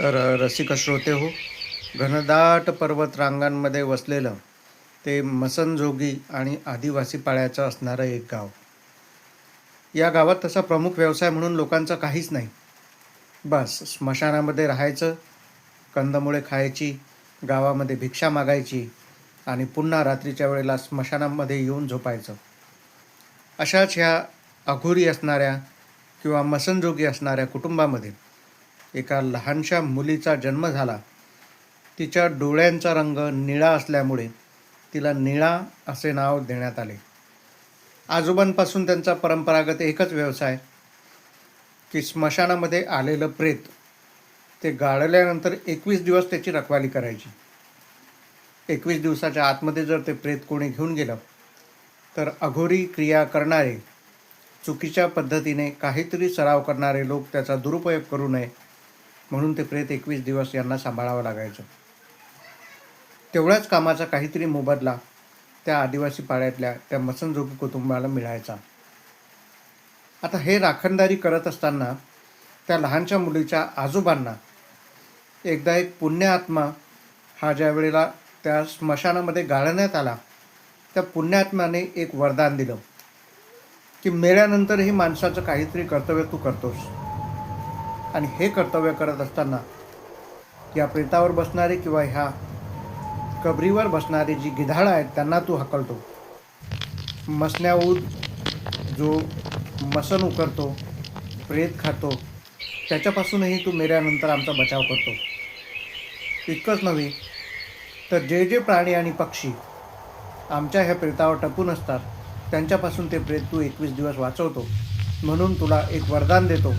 तर रसिक श्रोते हो घनदाट पर्वत रांगांमध्ये वसलेलं ते मसनजोगी आणि आदिवासी पाळ्याचं असणारं एक गाव. या गावात तसा प्रमुख व्यवसाय म्हणून लोकांचा काहीच नाही. बस स्मशानामध्ये राहायचं कंदमुळे खायची गावामध्ये भिक्षा मागायची आणि पुन्हा रात्रीच्या वेळेला स्मशानामध्ये येऊन झोपायचं. अशाच ह्या अघोरी असणाऱ्या किंवा मसनजोगी असणाऱ्या कुटुंबामध्ये एका लहानशा मुलीचा जन्म झाला. तिच्या डोळ्यांचा रंग निळा असल्यामुळे तिला निळा असे नाव देण्यात आले. आजोबांपासून त्यांचा परंपरागत एकच व्यवसाय की स्मशानामध्ये आलेलं प्रेत. ते गाळल्यानंतर एकवीस दिवस त्याची रखवाली करायची. एकवीस दिवसाच्या आतमध्ये जर ते प्रेत कोणी घेऊन गेलं तर अघोरी क्रिया करणारे चुकीच्या पद्धतीने काहीतरी सराव करणारे लोक त्याचा दुरुपयोग करू नये म्हणून ते प्रेत एकवीस दिवस यांना सांभाळावं लागायचं. तेवढ्याच कामाचा काहीतरी मोबदला त्या आदिवासी पाड्यातल्या त्या मसनजोगी कुटुंबाला मिळायचा. आता हे राखणदारी करत असताना त्या लहानशा मुलीच्या आजोबांना एकदा एक पुण्य आत्मा हा ज्या वेळेला त्या स्मशानामध्ये गाळण्यात आला त्या पुण्यात्म्याने एक वरदान दिलं की मेळ्यानंतरही माणसाचं काहीतरी कर्तव्य तू करतोस. आणि हे कर्तव्य करत असताना या प्रेतावर बसणारे किंवा ह्या कबरीवर बसणारी जी गिधाडं आहेत त्यांना तू हकलतो. मसण्याऊद जो मसन उकरतो प्रेत खातो त्याच्यापासूनही तू मेल्यानंतर आमचा बचाव करतो. इतकंच नव्हे तर जे जे प्राणी आणि पक्षी आमच्या ह्या प्रेतावर टपून असतात त्यांच्यापासून ते प्रेत तू एकवीस दिवस वाचवतो. म्हणून तुला एक वरदान देतो.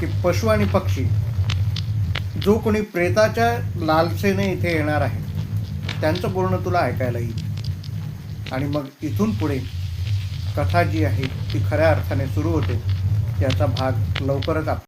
की पशु आणि पक्षी जो कोणी प्रेताच्या लालसेने इथे येणार आहे त्यांचं पूर्ण तुला ऐकायला येईल. आणि मग इथून पुढे कथा जी आहे ती खऱ्या अर्थाने सुरू होते याचा भाग लवकरच आप